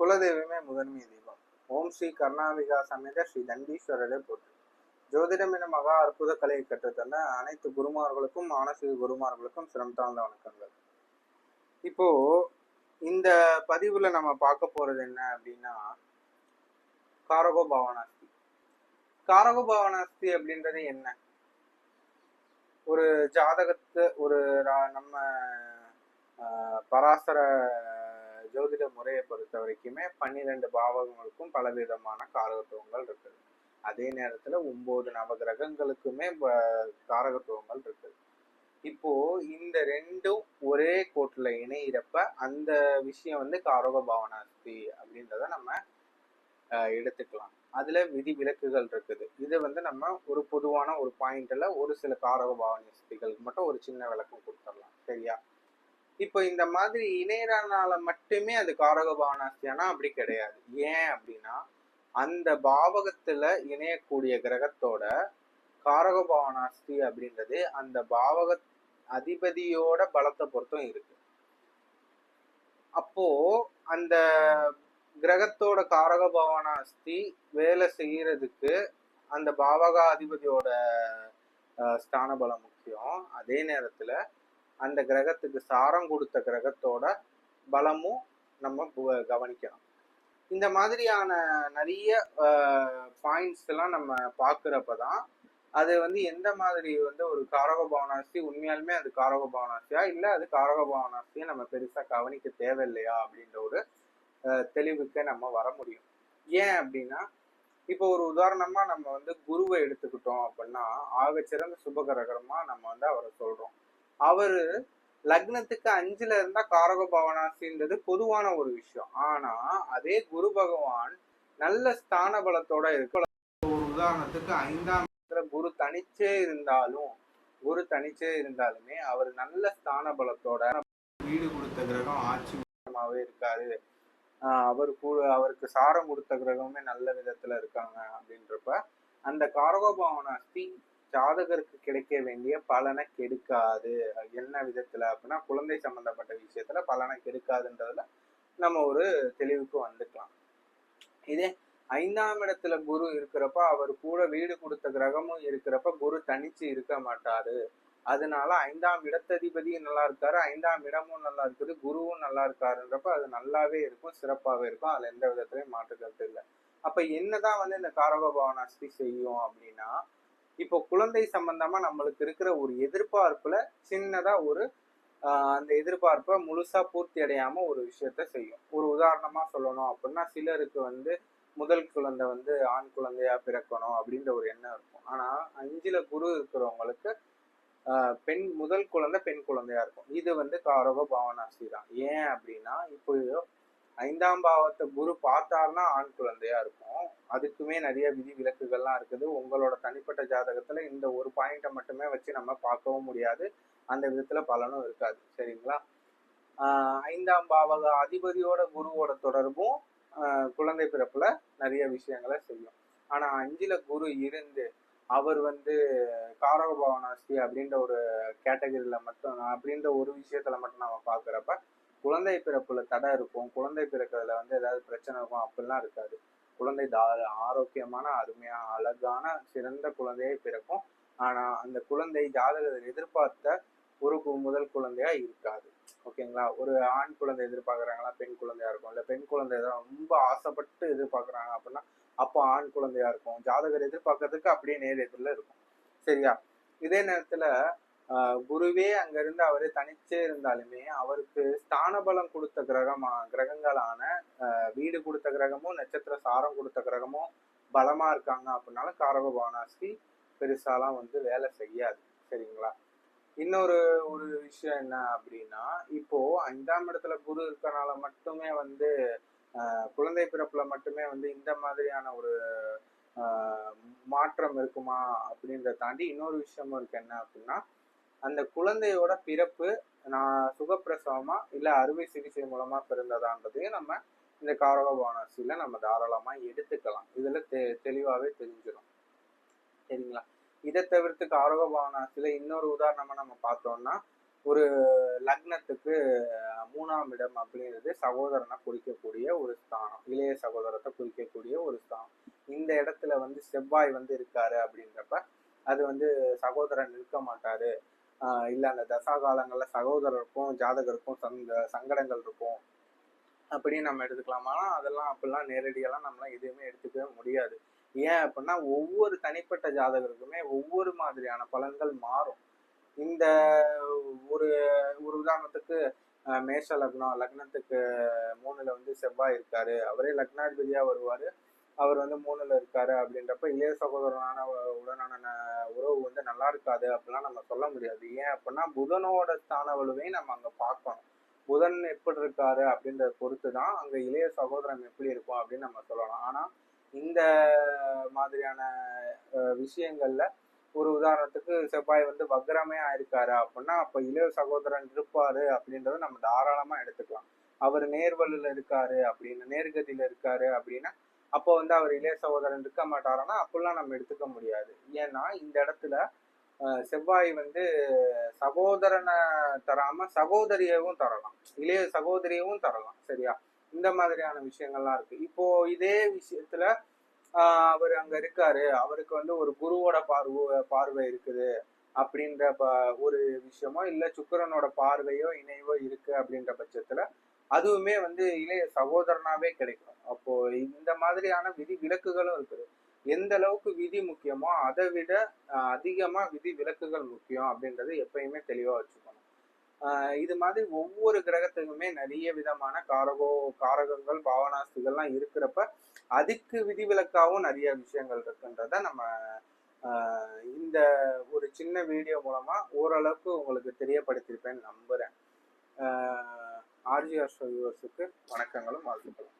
குலதெய்வமே முதன்மை தெய்வம். ஓம் ஸ்ரீ கருணாவிகா சமேத ஸ்ரீ தண்டீஸ்வரரே போற்று. ஜோதிடம் என மகா அற்புத கலையை கற்றுத்தந்த அனைத்து குருமார்களுக்கும் மானசீக குருமார்களுக்கும் சிரம் தாழ்ந்த வணக்கங்கள். இப்போ இந்த பதிவுல நம்ம பார்க்க போறது என்ன அப்படின்னா காரகோ பாவனாஸ்தி. காரகோ பாவனாஸ்தி அப்படின்றது என்ன? ஒரு ஜாதகத்தை ஒரு நம்ம ஆஹ், பராசர ஜோதிட முறையை பொறுத்த வரைக்குமே பன்னிரெண்டு பாவகங்களுக்கும் பலவிதமான காரகத்துவங்கள் இருக்குது. அதே நேரத்தில் ஒம்பது நவகிரகங்களுக்குமே காரகத்துவங்கள் இருக்குது. இப்போ இந்த ரெண்டும் ஒரே கோட்டில் இணையிறப்ப அந்த விஷயம் வந்து காரக பாவனாஸ்தி அப்படின்றத நம்ம எடுத்துக்கலாம். அதுல விதி விலக்குகள் இருக்குது. இது வந்து நம்ம ஒரு பொதுவான ஒரு பாயிண்ட்ல ஒரு சில காரக பாவனாஸ்திகளுக்கு மட்டும் ஒரு சின்ன விளக்கம் கொடுத்துடலாம். சரியா? இப்போ இந்த மாதிரி இணையறனால மட்டுமே அது காரக பாவனாஸ்தியானா அப்படி கிடையாது. ஏன் அப்படின்னா அந்த பாவகத்துல இணையக்கூடிய கிரகத்தோட காரக பாவனாஸ்தி அப்படின்றது அந்த பாவக அதிபதியோட பலத்தை பொறுத்தும் இருக்கு. அப்போ அந்த கிரகத்தோட காரக பாவனாஸ்தி வேலை செய்யறதுக்கு அந்த பாவக அதிபதியோட ஸ்தான பலம் முக்கியம். அதே நேரத்துல அந்த கிரகத்துக்கு சாரம் கொடுத்த கிரகத்தோட பலமும் நம்ம கவனிக்கணும். இந்த மாதிரியான நிறைய பாயிண்ட்ஸ் எல்லாம் நம்ம பார்க்குறப்ப தான் அது வந்து எந்த மாதிரி வந்து ஒரு காரக பவனாசி உண்மையாலுமே அது காரக பவனாசியா? இல்லை அது காரக பவனாசியை நம்ம பெருசாக கவனிக்க தேவையில்லையா? அப்படின்ற ஒரு தெளிவுக்கு நம்ம வர முடியும். ஏன் அப்படின்னா இப்போ ஒரு உதாரணமாக நம்ம வந்து குருவை எடுத்துக்கிட்டோம் அப்படின்னா ஆகச்சிறந்த சுபகரகரமாக நம்ம வந்து அவரை சொல்கிறோம் அவரு லக்னத்துக்கு அஞ்சுல இருந்தா காரக பவனாசின்றது பொதுவான ஒரு விஷயம். ஆனா அதே குரு பகவான் நல்ல ஸ்தான பலத்தோட இருக்க ஒரு உதாரணத்துக்கு ஐந்தாம் குரு தனிச்சே இருந்தாலும் குரு தனிச்சே இருந்தாலுமே அவர் நல்ல ஸ்தான பலத்தோட வீடு கொடுத்த கிரகம் ஆட்சி இருக்காரு. அவர் அவருக்கு சாரம் கொடுத்த கிரகமே நல்ல விதத்துல இருக்காங்க அப்படின்றப்ப அந்த காரகோபாவனாஸ்தி ஜாதகருக்கு கிடைக்க வேண்டிய பலனை கெடுக்காது. என்ன விதத்துல அப்படின்னா குழந்தை சம்பந்தப்பட்ட விஷயத்துல பலனை கெடுக்காதுன்றதுல நம்ம ஒரு தெளிவுக்கு வந்துக்கலாம். இதே ஐந்தாம் இடத்துல குரு இருக்கிறப்ப அவர் கூட வீடு கொடுத்த கிரகமும் இருக்கிறப்ப குரு தனிச்சு இருக்க மாட்டாரு. அதனால ஐந்தாம் இடத்ததிபதியும் நல்லா இருக்காரு ஐந்தாம் இடமும் நல்லா இருக்குது குருவும் நல்லா இருக்காருன்றப்ப அது நல்லாவே இருக்கும் சிறப்பாகவே இருக்கும் அதுல எந்த விதத்துலயும் மாற்றுக்கிறது இல்லை. அப்ப என்னதான் வந்து இந்த காரகோபாவனாஸ்தி செய்யும் அப்படின்னா இப்போ குழந்தை சம்பந்தமா நம்மளுக்கு இருக்கிற ஒரு எதிர்பார்ப்புல சின்னதா ஒரு அந்த எதிர்பார்ப்பை முழுசா பூர்த்தி அடையாம ஒரு விஷயத்த செய்யும். ஒரு உதாரணமா சொல்லணும் அப்படின்னா சிலருக்கு வந்து முதல் குழந்தை வந்து ஆண் குழந்தையா பிறக்கணும் அப்படின்ற ஒரு எண்ணம் இருக்கும். ஆனா அஞ்சுல குரு இருக்கிறவங்களுக்கு ஆஹ், பெண் முதல் குழந்தை பெண் குழந்தையா இருக்கும். இது வந்து காரக பாவனாசி தான். ஏன் அப்படின்னா இப்போ ஐந்தாம் பாவத்தை குரு பார்த்தாருன்னா ஆண் குழந்தையா இருக்கும். அதுக்குமே நிறைய விதி விலக்குகள்லாம் இருக்குது. உங்களோட தனிப்பட்ட ஜாதகத்துல இந்த ஒரு பாயிண்ட்டை மட்டுமே வச்சு நம்ம பார்க்கவும் முடியாது. அந்த விதத்துல பலனும் இருக்காது. சரிங்களா? ஐந்தாம் பாவக அதிபதியோட குருவோட தொடர்பும் குழந்தை பிறப்புல நிறைய விஷயங்களை செய்யும். ஆனா அஞ்சுல குரு இருந்து அவர் வந்து காரக பவனாஸ்தி அப்படின்ற ஒரு கேட்டகரியில மட்டும் அப்படின்ற ஒரு விஷயத்துல மட்டும் நம்ம பாக்குறப்ப குழந்தை பிறப்புல தடை இருக்கும். குழந்தை பிறக்கிறதுல வந்து ஏதாவது பிரச்சனை இருக்கும் அப்படிலாம் இருக்காது. குழந்தை தா ஆரோக்கியமான அருமையா அழகான சிறந்த குழந்தையே பிறக்கும். ஆனா அந்த குழந்தை ஜாதகத்தில் எதிர்பார்த்த ஒரு முதல் குழந்தையா இருக்காது. ஓகேங்களா? ஒரு ஆண் குழந்தை எதிர்பார்க்கறாங்களா பெண் குழந்தையா இருக்கும். இல்ல பெண் குழந்தை ரொம்ப ஆசைப்பட்டு எதிர்பார்க்கறாங்க அப்படின்னா அப்போ ஆண் குழந்தையா இருக்கும். ஜாதகர் எதிர்பார்க்கறதுக்கு அப்படியே நேர் எதிரில் இருக்கும். சரியா? இதே நேரத்துல குருவே அங்கிருந்து அவரே தனிச்சே இருந்தாலுமே அவருக்கு ஸ்தான பலம் கொடுத்த கிரகமா கிரகங்களான வீடு கொடுத்த கிரகமும் நட்சத்திர சாரம் கொடுத்த கிரகமும் பலமா இருக்காங்க அப்படின்னாலும் காரக பாவனாஸ்தி பெருசாலாம் வந்து வேலை செய்யாது. சரிங்களா? இன்னொரு ஒரு விஷயம் என்ன அப்படின்னா இப்போ ஐந்தாம் இடத்துல குரு இருக்கனால மட்டுமே வந்து ஆஹ் குழந்தை பிறப்புல மட்டுமே வந்து இந்த மாதிரியான ஒரு ஆஹ் மாற்றம் இருக்குமா அப்படின்றத தாண்டி இன்னொரு விஷயமும் இருக்கு. என்ன அப்படின்னா அந்த குழந்தையோட பிறப்பு நான் சுகப்பிரசவமா இல்ல அறுவை சிகிச்சை மூலமா பிறந்ததான்றதையும் நம்ம இந்த காரகபானசியில நம்ம தாராளமா எடுத்துக்கலாம். இதுல தெ தெளிவாவே தெரிஞ்சிடும் சரிங்களா? இதை தவிர்த்து காரகபானசில இன்னொரு உதாரணமா நம்ம பார்த்தோம்னா ஒரு லக்னத்துக்கு மூணாம் இடம் அப்படிங்கிறது சகோதரனை குறிக்கக்கூடிய ஒரு ஸ்தானம். இளைய சகோதரத்தை குறிக்கக்கூடிய ஒரு ஸ்தானம். இந்த இடத்துல வந்து செவ்வாய் வந்து இருக்காரு அப்படின்றப்ப அது வந்து சகோதரன் நிற்க மாட்டாரு. இல்ல அந்த தசா காலங்கள்ல சகோதரருக்கும் ஜாதகருக்கும் சங்க சங்கடங்கள் இருக்கும் அப்படின்னு நம்ம எடுத்துக்கலாமா. அதெல்லாம் அப்படிலாம் நேரடியெல்லாம் நம்மளாம் எதுவுமே எடுத்துக்கவே முடியாது. ஏன் அப்படின்னா ஒவ்வொரு தனிப்பட்ட ஜாதகருக்குமே ஒவ்வொரு மாதிரியான பலன்கள் மாறும். இந்த ஒரு ஒரு உதாரணத்துக்கு அஹ், மேஷ லக்னம் லக்னத்துக்கு மூணுல வந்து செவ்வாய் இருக்காரு. அவரே லக்னாதிபதியா வருவாரு. அவர் வந்து மூணுல இருக்காரு அப்படின்றப்ப இளைய சகோதரனான உடனான உறவு வந்து நல்லா இருக்காது அப்படிலாம் நம்ம சொல்ல முடியாது. ஏன் அப்படின்னா புதனோட ஸ்தான வலுவையும் நம்ம அங்க பார்க்கணும். புதன் எப்படி இருக்காரு அப்படின்றத பொறுத்து தான் அங்க இளைய சகோதரம் எப்படி இருக்கும் அப்படின்னு நம்ம சொல்லலாம். ஆனா இந்த மாதிரியான விஷயங்கள்ல ஒரு உதாரணத்துக்கு செவ்வாய் வந்து வக்ரமே ஆயிருக்காரு அப்படின்னா அப்ப இளைய சகோதரன் இருப்பாரு அப்படின்றத நம்ம தாராளமா எடுத்துக்கலாம். அவர் நேர்வழில இருக்காரு அப்படின்னு நேர்கதியில இருக்காரு அப்படின்னா அப்போ வந்து அவர் இளைய சகோதரன் இருக்க மாட்டாருன்னா அப்படிலாம் நம்ம எடுத்துக்க முடியாது. ஏன்னா இந்த இடத்துல செவ்வாய் வந்து சகோதரனை தராம சகோதரியவும் தரலாம். இளைய சகோதரியவும் தரலாம் சரியா? இந்த மாதிரியான விஷயங்கள்லாம் இருக்கு. இப்போ இதே விஷயத்துல அவர் அங்க இருக்காரு. அவருக்கு வந்து ஒரு குருவோட பார்வை பார்வை இருக்குது அப்படின்ற ப- ஒரு விஷயமோ இல்ல சுக்கரனோட பார்வையோ இணைவோ இருக்கு அப்படின்ற பட்சத்துல அதுவுமே வந்து இளைய சகோதரனாவே கிடைக்கும் அப்போ இந்த மாதிரியான விதி விலக்குகளும் இருக்குது. எந்த அளவுக்கு விதி முக்கியமோ அதை விட அதிகமாக அதிகமா விதி விலக்குகள் முக்கியம் அப்படின்றது எப்பயுமே தெளிவா வச்சுக்கணும். இது மாதிரி ஒவ்வொரு கிரகத்துக்குமே நிறைய விதமான காரகோ காரகங்கள் பாவனாஸ்திகள்லாம் இருக்கிறப்ப அதுக்கு விதிவிலக்காகவும் நிறைய விஷயங்கள் இருக்குன்றத நம்ம இந்த ஒரு சின்ன வீடியோ மூலமா ஓரளவுக்கு உங்களுக்கு தெரியப்படுத்தியிருப்பேன்னு நம்புறேன். ஆர்ஜிஆர் வியூவர்ஸுக்கு வணக்கங்களும் வாழ்த்துக்களும்.